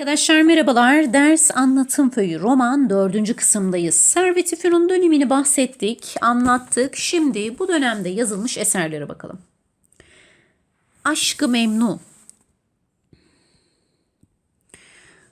Arkadaşlar merhabalar. Ders anlatım föyü roman dördüncü kısımdayız. Servet-i Fünun dönemini bahsettik, anlattık. Şimdi bu dönemde yazılmış eserlere bakalım. Aşkı Memnu.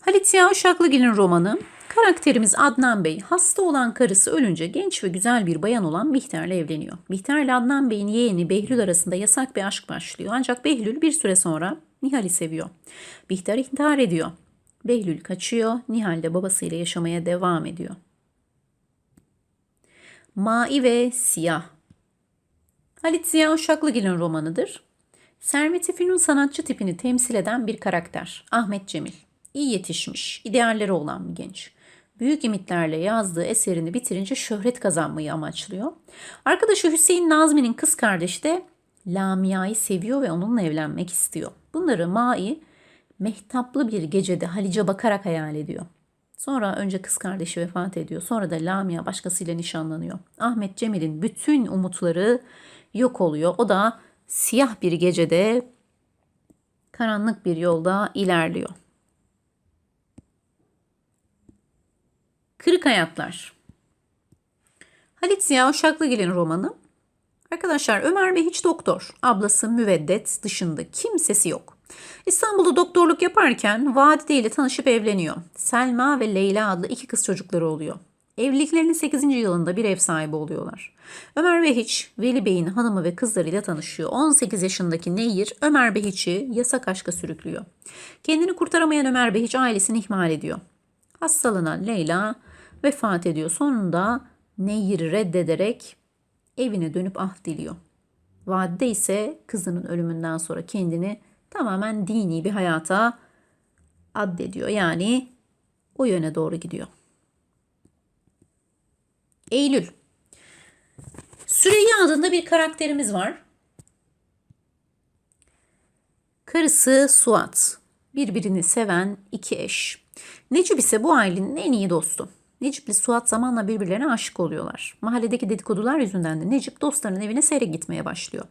Halit Ziya Uşaklıgil'in romanı. Karakterimiz Adnan Bey hasta olan karısı ölünce genç ve güzel bir bayan olan Bihter'le evleniyor. Bihter ile Adnan Bey'in yeğeni Behlül arasında yasak bir aşk başlıyor. Ancak Behlül bir süre sonra Nihal'i seviyor. Bihter intihar ediyor. Behlül kaçıyor, Nihal de babasıyla yaşamaya devam ediyor. Mai ve Siyah Halit Ziya Uşaklıgil'in romanıdır. Sermet-i Fünun sanatçı tipini temsil eden bir karakter. Ahmet Cemil. İyi yetişmiş, idealleri olan bir genç. Büyük ümitlerle yazdığı eserini bitirince şöhret kazanmayı amaçlıyor. Arkadaşı Hüseyin Nazmi'nin kız kardeşi de Lamia'yı seviyor ve onunla evlenmek istiyor. Bunları Mai mehtaplı bir gecede Halice bakarak hayal ediyor. Sonra önce kız kardeşi vefat ediyor. Sonra da Lamia başkasıyla nişanlanıyor. Ahmet Cemil'in bütün umutları yok oluyor. O da siyah bir gecede karanlık bir yolda ilerliyor. Kırık Hayatlar Halit Ziya Uşaklıgil'in romanı. Arkadaşlar Ömer Bey hiç doktor. Ablası müveddet dışında kimsesi yok. İstanbul'da doktorluk yaparken Vadide ile tanışıp evleniyor. Selma ve Leyla adlı iki kız çocukları oluyor. Evliliklerinin 8. yılında bir ev sahibi oluyorlar. Ömer Behiç, Veli Bey'in hanımı ve kızlarıyla tanışıyor. 18 yaşındaki Nehir, Ömer Behiç'i yasak aşka sürüklüyor. Kendini kurtaramayan Ömer Behiç ailesini ihmal ediyor. Hastalanan Leyla vefat ediyor. Sonunda Nehir'i reddederek evine dönüp ah diliyor. Vadide ise kızının ölümünden sonra kendini tamamen dini bir hayata addediyor. Yani o yöne doğru gidiyor. Eylül. Süreyya adında bir karakterimiz var. Karısı Suat. Birbirini seven iki eş. Necip ise bu ailenin en iyi dostu. Necip ile Suat zamanla birbirlerine aşık oluyorlar. Mahalledeki dedikodular yüzünden de Necip dostlarının evine seyre gitmeye başlıyor.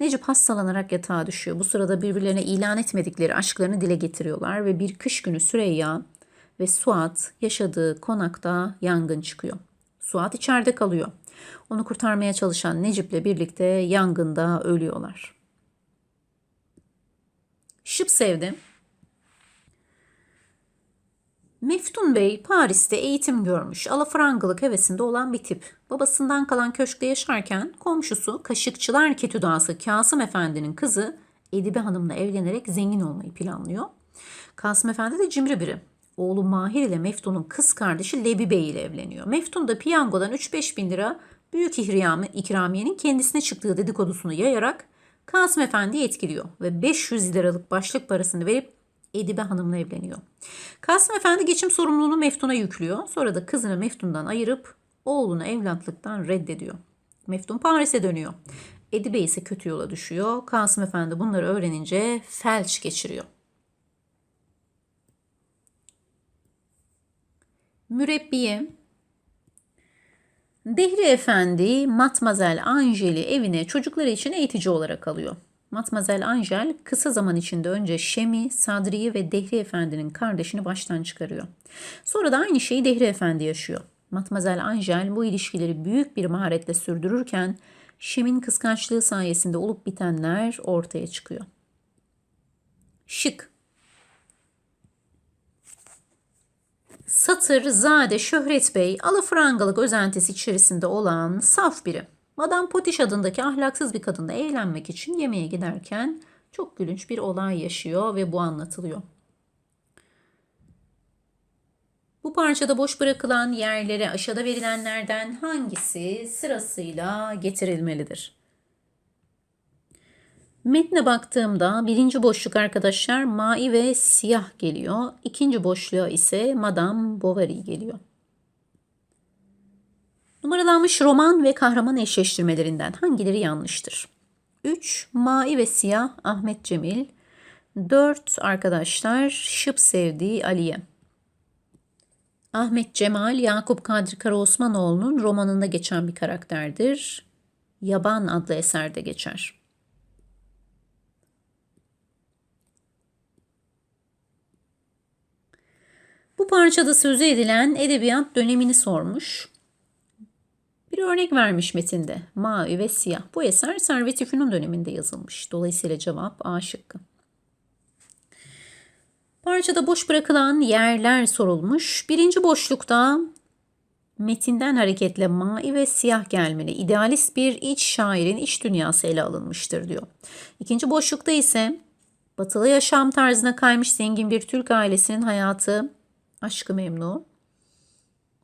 Necip hastalanarak yatağa düşüyor. Bu sırada birbirlerine ilan etmedikleri aşklarını dile getiriyorlar ve bir kış günü Süreyya ve Suat yaşadığı konakta yangın çıkıyor. Suat içeride kalıyor. Onu kurtarmaya çalışan Necip'le birlikte yangında ölüyorlar. Şıp sevdim. Meftun Bey Paris'te eğitim görmüş, alafrangılık hevesinde olan bir tip. Babasından kalan köşkte yaşarken komşusu kaşıkçılar ketüdası Kasım Efendi'nin kızı Edibe Hanım'la evlenerek zengin olmayı planlıyor. Kasım Efendi de cimri biri. Oğlu Mahir ile Meftun'un kız kardeşi Lebi Bey ile evleniyor. Meftun da piyangodan 3-5 bin lira büyük ihriyamı, ikramiyenin kendisine çıktığı dedikodusunu yayarak Kasım Efendi'yi etkiliyor ve 500 liralık başlık parasını verip Edibe Hanım'la evleniyor. Kasım Efendi geçim sorumluluğunu Meftun'a yüklüyor. Sonra da kızını Meftun'dan ayırıp oğlunu evlatlıktan reddediyor. Meftun Paris'e dönüyor. Edibe ise kötü yola düşüyor. Kasım Efendi bunları öğrenince felç geçiriyor. Mürebbiye Dehri Efendi Matmazel Angel'i evine çocukları için eğitici olarak alıyor. Matmazel Angel kısa zaman içinde önce Şemi, Sadri'yi ve Dehri Efendi'nin kardeşini baştan çıkarıyor. Sonra da aynı şeyi Dehri Efendi yaşıyor. Matmazel Angel bu ilişkileri büyük bir maharetle sürdürürken Şem'in kıskançlığı sayesinde olup bitenler ortaya çıkıyor. Şık Satır, Zade, Şöhret Bey, alafrangalık özentisi içerisinde olan saf biri. Madame Potiş adındaki ahlaksız bir kadınla evlenmek için yemeğe giderken çok gülünç bir olay yaşıyor ve bu anlatılıyor. Bu parçada boş bırakılan yerlere aşağıda verilenlerden hangisi sırasıyla getirilmelidir? Metne baktığımda birinci boşluk arkadaşlar mai ve siyah geliyor. İkinci boşluğa ise Madame Bovary geliyor. Numaralanmış roman ve kahraman eşleştirmelerinden hangileri yanlıştır? 3. Mai ve Siyah Ahmet Cemil 4. Arkadaşlar Şıp Sevdiği Aliye Ahmet Cemal Yakup Kadri Karaosmanoğlu'nun romanında geçen bir karakterdir. Yaban adlı eserde geçer. Bu parçada sözü edilen edebiyat dönemini sormuş. Bir örnek vermiş metinde. Mavi ve siyah. Bu eser Servet-i Fünun döneminde yazılmış. Dolayısıyla cevap A şıkkı. Parçada boş bırakılan yerler sorulmuş. Birinci boşlukta metinden hareketle mavi ve siyah gelmeli. İdealist bir iç şairin iç dünyası ele alınmıştır diyor. İkinci boşlukta ise batılı yaşam tarzına kaymış zengin bir Türk ailesinin hayatı aşkı memnu.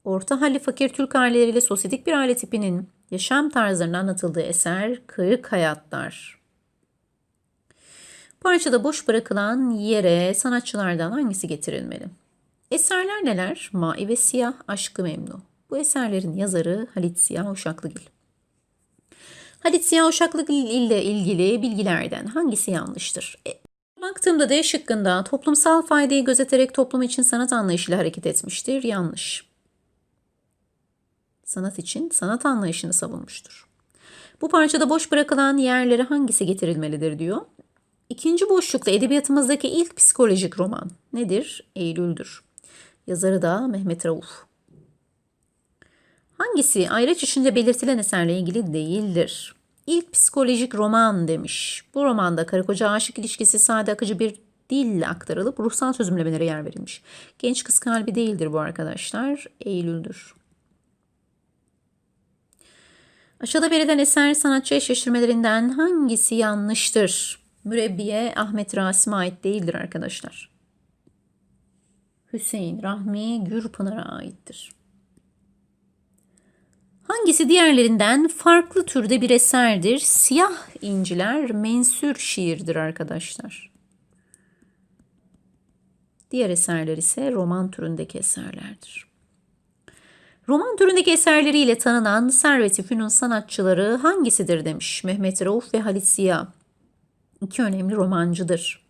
Orta halli fakir Türk aileleriyle sosyetik bir aile tipinin yaşam tarzlarının anlatıldığı eser Kırık Hayatlar. Parçada boş bırakılan yere sanatçılardan hangisi getirilmeli? Eserler neler? Mavi ve Siyah, Aşkı Memnu. Bu eserlerin yazarı Halit Siyah Uşaklıgil. Halit Siyah Uşaklıgil ile ilgili bilgilerden hangisi yanlıştır? E, baktığımda D şıkkında toplumsal faydayı gözeterek toplum için sanat anlayışıyla hareket etmiştir. Yanlış. Sanat için sanat anlayışını savunmuştur. Bu parçada boş bırakılan yerlere hangisi getirilmelidir diyor. İkinci boşlukta edebiyatımızdaki ilk psikolojik roman nedir? Eylül'dür. Yazarı da Mehmet Rauf. Hangisi ayraç içinde belirtilen eserle ilgili değildir? İlk psikolojik roman demiş. Bu romanda karı koca aşık ilişkisi sade akıcı bir dille aktarılıp ruhsal çözümlemelere yer verilmiş. Genç kız kalbi değildir bu arkadaşlar. Eylül'dür. Aşağıda verilen eser sanatçı eşleştirmelerinden hangisi yanlıştır? Mürebbiye Ahmet Rasim'e ait değildir arkadaşlar. Hüseyin Rahmi Gürpınar'a aittir. Hangisi diğerlerinden farklı türde bir eserdir? Siyah inciler mensür şiirdir arkadaşlar. Diğer eserler ise roman türündeki eserlerdir. Roman türündeki eserleriyle tanınan Servet-i Fünun sanatçıları hangisidir demiş Mehmet Rauf ve Halit Ziya. İki önemli romancıdır.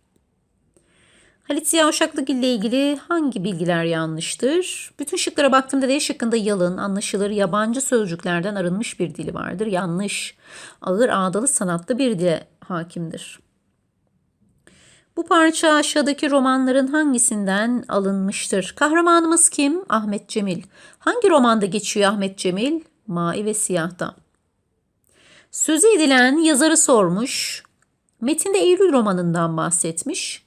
Halit Ziya Uşaklıgil ile ilgili hangi bilgiler yanlıştır? Bütün şıklara baktığımda D şıkkında yalın, anlaşılır, yabancı sözcüklerden arınmış bir dili vardır. Yanlış. Ağır ağdalı sanatlı bir dile hakimdir. Bu parça aşağıdaki romanların hangisinden alınmıştır? Kahramanımız kim? Ahmet Cemil. Hangi romanda geçiyor Ahmet Cemil? Mavi ve Siyah'ta. Sözü edilen yazarı sormuş. Metinde Eylül romanından bahsetmiş.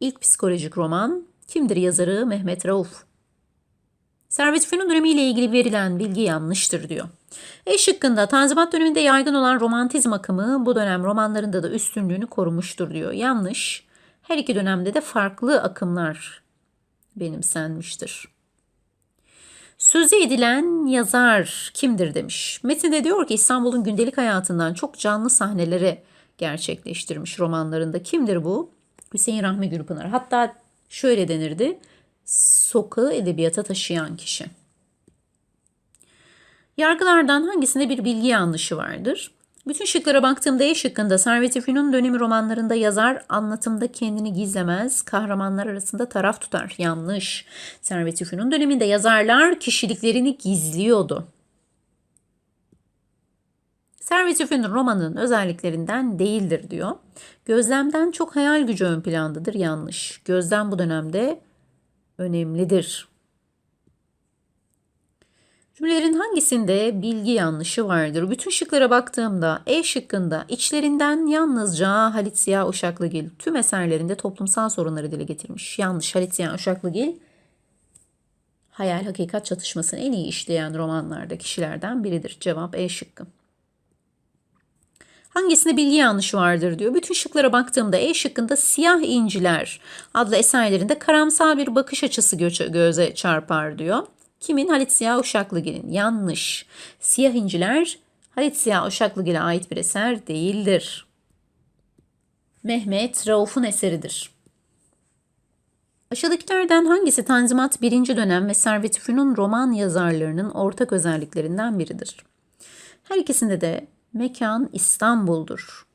İlk psikolojik roman. Kimdir yazarı? Mehmet Rauf. Servet Fünun dönemiyle ilgili verilen bilgi yanlıştır diyor. E şıkkında Tanzimat döneminde yaygın olan romantizm akımı bu dönem romanlarında da üstünlüğünü korumuştur diyor. Yanlış. Her iki dönemde de farklı akımlar benimsenmiştir. Sözü edilen yazar kimdir demiş. Metinde diyor ki İstanbul'un gündelik hayatından çok canlı sahneleri gerçekleştirmiş romanlarında. Kimdir bu? Hüseyin Rahmi Gülpınar. Hatta şöyle denirdi. Sokağı edebiyata taşıyan kişi. Yargılardan hangisinde bir bilgi yanlışı vardır? Bütün şıklara baktığımda E şıkkında Servet-i Fünun dönemi romanlarında yazar anlatımda kendini gizlemez, kahramanlar arasında taraf tutar. Yanlış. Servet-i Fünun döneminde yazarlar kişiliklerini gizliyordu. Servet-i Fünun romanının özelliklerinden değildir diyor. Gözlemden çok hayal gücü ön plandadır. Yanlış. Gözlem bu dönemde önemlidir. Cümlelerin hangisinde bilgi yanlışı vardır? Bütün şıklara baktığımda E şıkkında içlerinden yalnızca Halit Ziya Uşaklıgil tüm eserlerinde toplumsal sorunları dile getirmiş. Yanlış Halit Ziya Uşaklıgil hayal hakikat çatışmasını en iyi işleyen romanlarda kişilerden biridir. Cevap E şıkkı. Hangisinde bilgi yanlışı vardır diyor. Bütün şıklara baktığımda E şıkkında Siyah İnciler adlı eserlerinde karamsal bir bakış açısı göze çarpar diyor. Kimin? Halit Ziya Uşaklıgil'in. Yanlış. Siyah İnciler Halit Ziya Uşaklıgil'e ait bir eser değildir. Mehmet Rauf'un eseridir. Aşağıdakilerden hangisi Tanzimat 1. dönem ve Servet-i Fünun roman yazarlarının ortak özelliklerinden biridir? Her ikisinde de mekan İstanbul'dur.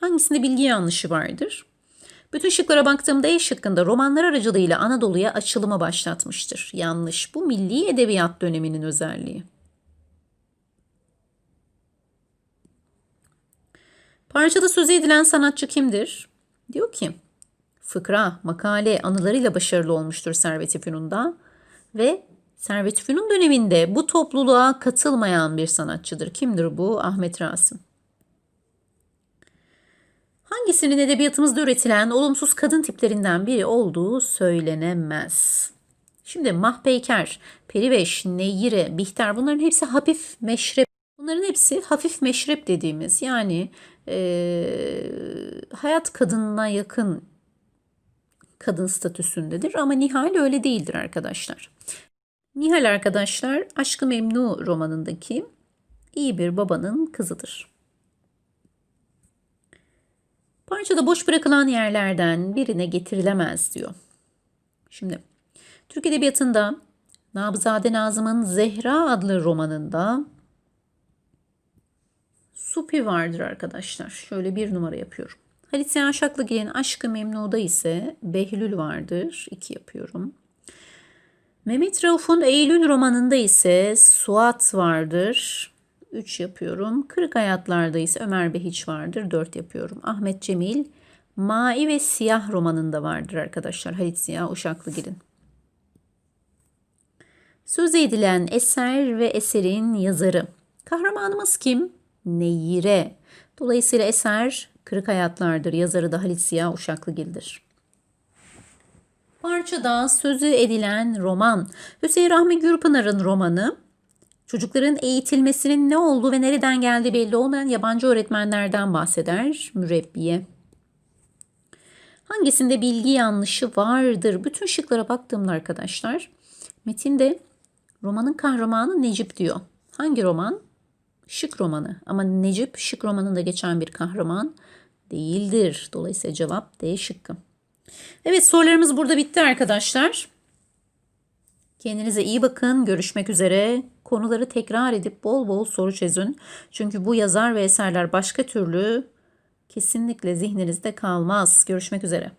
Hangisinde bilgi yanlışı vardır? Bütün şıklara baktığımda E şıkkında romanlar aracılığıyla Anadolu'ya açılımı başlatmıştır. Yanlış. Bu milli edebiyat döneminin özelliği. Parçada söz edilen sanatçı kimdir? Diyor ki, fıkra, makale, anılarıyla başarılı olmuştur Servet-i Fünun'da ve Servet-i Fünun döneminde bu topluluğa katılmayan bir sanatçıdır. Kimdir bu? Ahmet Rasim. Hangisinin edebiyatımızda üretilen olumsuz kadın tiplerinden biri olduğu söylenemez. Şimdi Mahpeyker, Periveş, Neyire, Bihter bunların hepsi hafif meşrep. Bunların hepsi hafif meşrep dediğimiz yani eee, hayat kadınına yakın kadın statüsündedir ama Nihal öyle değildir arkadaşlar. Nihal arkadaşlar Aşkı Memnu romanındaki iyi bir babanın kızıdır. Parçada boş bırakılan yerlerden birine getirilemez diyor. Şimdi Türk Edebiyatı'nda Nabzade Nazım'ın Zehra adlı romanında Supi vardır arkadaşlar. Şöyle bir numara yapıyorum. Halit Ziya Şaklıgil'in Aşkı Memnu'da ise Behlül vardır. 2 yapıyorum. Mehmet Rauf'un Eylül romanında ise Suat vardır. 3 yapıyorum. Kırık Hayatlar'da ise Ömer Behiç vardır. 4 yapıyorum. Ahmet Cemil Mai ve Siyah romanında vardır arkadaşlar. Halit Ziya Uşaklıgil'in. Söz edilen eser ve eserin yazarı. Kahramanımız kim? Neyire. Dolayısıyla eser Kırık Hayatlardır. Yazarı da Halit Ziya Uşaklıgil'dir. Parçada sözü edilen roman. Hüseyin Rahmi Gürpınar'ın romanı. Çocukların eğitilmesinin ne olduğu ve nereden geldiği belli olmayan yabancı öğretmenlerden bahseder. Mürebbiye. Hangisinde bilgi yanlışı vardır? Bütün şıklara baktığımda arkadaşlar metinde romanın kahramanı Necip diyor. Hangi roman? Şık romanı. Ama Necip şık romanında geçen bir kahraman değildir. Dolayısıyla cevap D şıkkı. Evet sorularımız burada bitti arkadaşlar. Kendinize iyi bakın. Görüşmek üzere. Konuları tekrar edip bol bol soru çözün. Çünkü bu yazar ve eserler başka türlü kesinlikle zihninizde kalmaz. Görüşmek üzere.